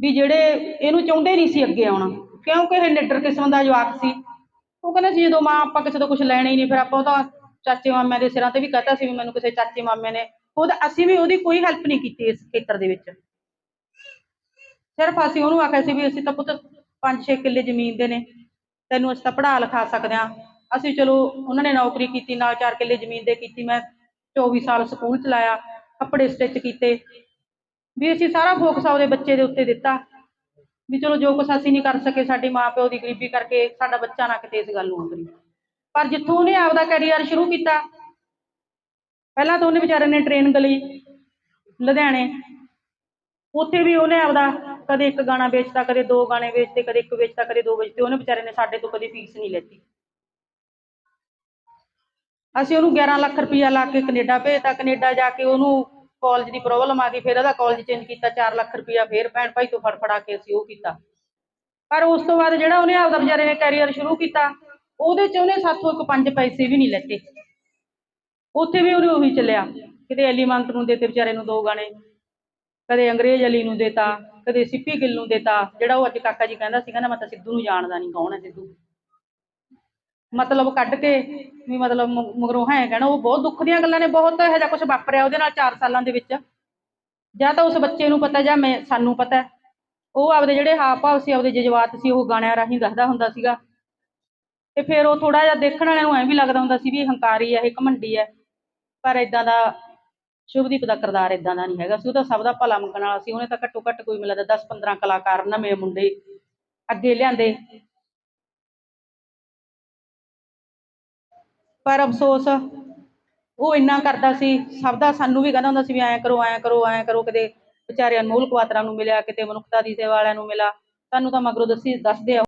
ਵੀ ਜਿਹੜੇ ਇਹਨੂੰ ਚਾਹੁੰਦੇ ਨਹੀਂ ਸੀ ਅੱਗੇ ਆਉਣਾ। ਕਿਉਂਕਿ ਇਹ ਨਿੱਡਰ ਕਿਸਮ ਦਾ ਜਵਾਕ ਸੀ। ਉਹ ਕਹਿੰਦਾ ਸੀ ਜਦੋਂ ਮਾਂ ਆਪਾਂ ਕਿਸੇ ਤੋਂ ਕੁਝ ਲੈਣਾ ਹੀ ਨਹੀਂ, ਫਿਰ ਆਪਾਂ ਉਹਦਾ ਚਾਚੇ ਮਾਮਿਆਂ ਦੇ ਸਿਰਾਂ ਤੇ ਵੀ ਕਹਤਾ ਸੀ ਵੀ ਮੈਨੂੰ ਕਿਸੇ ਚਾਚੇ ਮਾਮੇ ਨੇ। ਉਹਦਾ ਅਸੀਂ ਵੀ ਉਹਦੀ ਕੋਈ ਹੈਲਪ ਨਹੀਂ ਕੀਤੀ ਇਸ ਖੇਤਰ ਦੇ ਵਿੱਚ। ਸਿਰਫ ਅਸੀਂ ਉਹਨੂੰ ਆਖਿਆ ਸੀ ਵੀ ਅਸੀਂ ਤਾਂ ਪੁੱਤ 5-6 ਕਿੱਲੇ ਜ਼ਮੀਨ ਦੇ ਨੇ। ਤੈਨੂੰ ਅਸੀਂ ਤਾਂ ਪੜ੍ਹਾ ਲਿਖਾ ਸਕਦੇ ਹਾਂ। ਅਸੀਂ ਚਲੋ ਉਹਨਾਂ ਨੇ ਨੌਕਰੀ ਕੀਤੀ, ਨਾਲ 4 ਕਿੱਲੇ ਜ਼ਮੀਨ ਦੇ ਕੀਤੀ। ਮੈਂ 24 ਸਾਲ ਸਕੂਲ ਚਲਾਇਆ, ਕੱਪੜੇ ਸਟਿਚ ਕੀਤੇ। ਵੀ ਅਸੀਂ ਸਾਰਾ ਫੋਕਸ ਆਪਦੇ ਬੱਚੇ ਦੇ ਉੱਤੇ ਦਿੱਤਾ। ਵੀ ਚਲੋ ਜੋ ਕੁਛ ਅਸੀਂ ਨਹੀਂ ਕਰ ਸਕੇ, ਸਾਡੇ ਮਾਂ ਪਿਓ ਦੀ ਗਰੀਬੀ ਕਰਕੇ ਸਾਡਾ ਬੱਚਾ ਨਾ ਕਿਤੇ ਇਸ ਗੱਲ ਨੂੰ ਆਉਂਦੀ ਪਰ ਜਿੱਥੋਂ ਉਹਨੇ ਆਪਦਾ ਕੈਰੀਅਰ ਸ਼ੁਰੂ ਕੀਤਾ, ਪਹਿਲਾਂ ਤਾਂ ਉਹਨੇ ਵਿਚਾਰੇ ਨੇ ਟ੍ਰੇਨਿੰਗ ਲਈ ਲੁਧਿਆਣੇ। ਉੱਥੇ ਵੀ ਉਹਨੇ ਆਪਦਾ ਕਦੇ ਇੱਕ ਗਾਣਾ ਵੇਚਤਾ, ਕਦੇ ਦੋ ਗਾਣੇ ਵੇਚਤੇ, ਕਦੇ ਇੱਕ ਵੇਚਤਾ, ਕਦੇ ਦੋ ਵੇਚਦੇ ਉਹਨੇ ਵਿਚਾਰੇ ਨੇ ਸਾਡੇ ਤੋਂ ਕਦੇ ਫੀਸ ਨਹੀਂ ਲੈਤੀ। ਅਸੀਂ ਉਹਨੂੰ 11 ਲੱਖ ਰੁਪਇਆ ਲਾ ਕੇ ਕੈਨੇਡਾ ਭੇਜਤਾ, ਕੈਨੇਡਾ ਜਾ ਕੇ ਉਹਨੂੰ ਕਾਲਜ ਦੀ ਪ੍ਰੋਬਲਮ ਆ ਗਈ, ਫਿਰ ਉਹਦਾ ਕਾਲਜ ਚੇਂਜ ਕੀਤਾ 4 ਲੱਖ ਰੁਪਈਆ ਫਿਰ ਭੈਣ ਭਾਈ ਤੋਂ ਫੜ ਕੇ ਅਸੀਂ ਉਹ ਕੀਤਾ। ਪਰ ਉਸ ਤੋਂ ਬਾਅਦ ਜਿਹੜਾ ਉਹਨੇ ਆਪਦਾ ਵਿਚਾਰੇ ਨੇ ਕੈਰੀਅਰ ਸ਼ੁਰੂ ਕੀਤਾ, ਉਹਦੇ 'ਚ ਉਹਨੇ ਸਾਥੋਂ ਇੱਕ ਪੰਜ ਪੈਸੇ ਵੀ ਨਹੀਂ ਲੈਤੇ। ਉੱਥੇ ਵੀ ਉਹਨੇ ਉਹੀ ਚੱਲਿਆ। ਕਿਤੇ ਐਲੀਮੰਤ ਨੂੰ ਦੇਤੇ ਵਿਚਾਰੇ ਨੂੰ ਦੋ ਗਾਣੇ, ਕਦੇ ਅੰਗਰੇਜ਼ ਅਲੀ ਨੂੰ ਦੇਤਾ, ਕਦੇ ਸਿੱਪੀ ਗਿੱਲ ਨੂੰ ਦੇਤਾ, ਜਿਹੜਾ ਉਹ ਅੱਜ ਕਾਕਾ ਜੀ ਕਹਿੰਦਾ ਸੀ ਕਹਿੰਦਾ ਮੈਂ ਤਾਂ ਸਿੱਧੂ ਨੂੰ ਜਾਣਦਾ ਨਹੀਂ ਕੌਣ ਹੈ ਸਿੱਧੂ? ਮਤਲਬ ਕੱਢ ਕੇ ਵੀ ਮਤਲਬ ਮ- ਮਗਰੋਂ ਹੈ ਕਹਿਣਾ, ਉਹ ਬਹੁਤ ਦੁੱਖ ਦੀਆਂ ਗੱਲਾਂ ਨੇ, ਬਹੁਤ ਇਹੋ ਜਿਹਾ ਕੁਝ ਵਾਪਰਿਆ ਉਹਦੇ ਨਾਲ 4 ਸਾਲਾਂ ਦੇ ਵਿੱਚ। ਜਾਂ ਤਾਂ ਉਸ ਬੱਚੇ ਨੂੰ ਪਤਾ, ਜਾਂ ਮੈਂ, ਸਾਨੂੰ ਪਤਾ। ਹੈ। ਉਹ ਆਪਦੇ ਜਿਹੜੇ ਹਾਵ ਭਾਵ ਸੀ, ਆਪਦੇ ਜਜ਼ਬਾਤ ਸੀ, ਉਹ ਗਾਣਿਆਂ ਰਾਹੀਂ ਦੱਸਦਾ ਹੁੰਦਾ ਸੀਗਾ। ਤੇ ਫਿਰ ਉਹ ਥੋੜਾ ਜਿਹਾ ਦੇਖਣ ਵਾਲਿਆਂ ਨੂੰ ਐਂ ਵੀ ਲੱਗਦਾ ਹੁੰਦਾ ਸੀ ਵੀ ਇਹ ਹੰਕਾਰੀ ਹੈ, ਇਹ ਘਮੰਡੀ ਹੈ। ਪਰ ਇਦਾਂ ਦਾ ਸ਼ੁਭਦੀਪ ਦਾ ਕਿਰਦਾਰ ਇਦਾਂ ਦਾ ਨਹੀਂ ਹੈਗਾ ਸੀ। ਉਹ ਤਾਂ ਸਭ ਦਾ ਭਲਾ ਮੰਗਣ ਵਾਲਾ ਸੀ। ਉਹਨੇ ਤਾਂ ਘੱਟੋ ਘੱਟ ਕੋਈ ਮਿਲਦਾ 10 15 ਕਲਾਕਾਰ ਨਵੇਂ ਮੁੰਡੇ ਅੱਗੇ ਲਿਆਂਦੇ। ਪਰ ਅਫਸੋਸ, ਉਹ ਇੰਨਾ ਕਰਦਾ ਸੀ, ਸਭ ਦਾ ਸਾਨੂੰ ਵੀ ਕਹਿੰਦਾ ਹੁੰਦਾ ਸੀ ਵੀ ਐਂ ਕਰੋ ਐਂ ਕਰੋ ਐਂ ਕਰੋ ਕਦੇ ਵਿਚਾਰੇ ਅਨਮੋਲ ਕੁਆਤਰਾ ਨੂੰ ਮਿਲਿਆ, ਕਿਤੇ ਮਨੁੱਖਤਾ ਦੀ ਸੇਵਾ ਵਾਲਿਆਂ ਨੂੰ ਮਿਲਾ ਸਾਨੂੰ ਤਾਂ ਮਗਰੋਂ ਦੱਸੀ, ਦੱਸਦੇ ਆ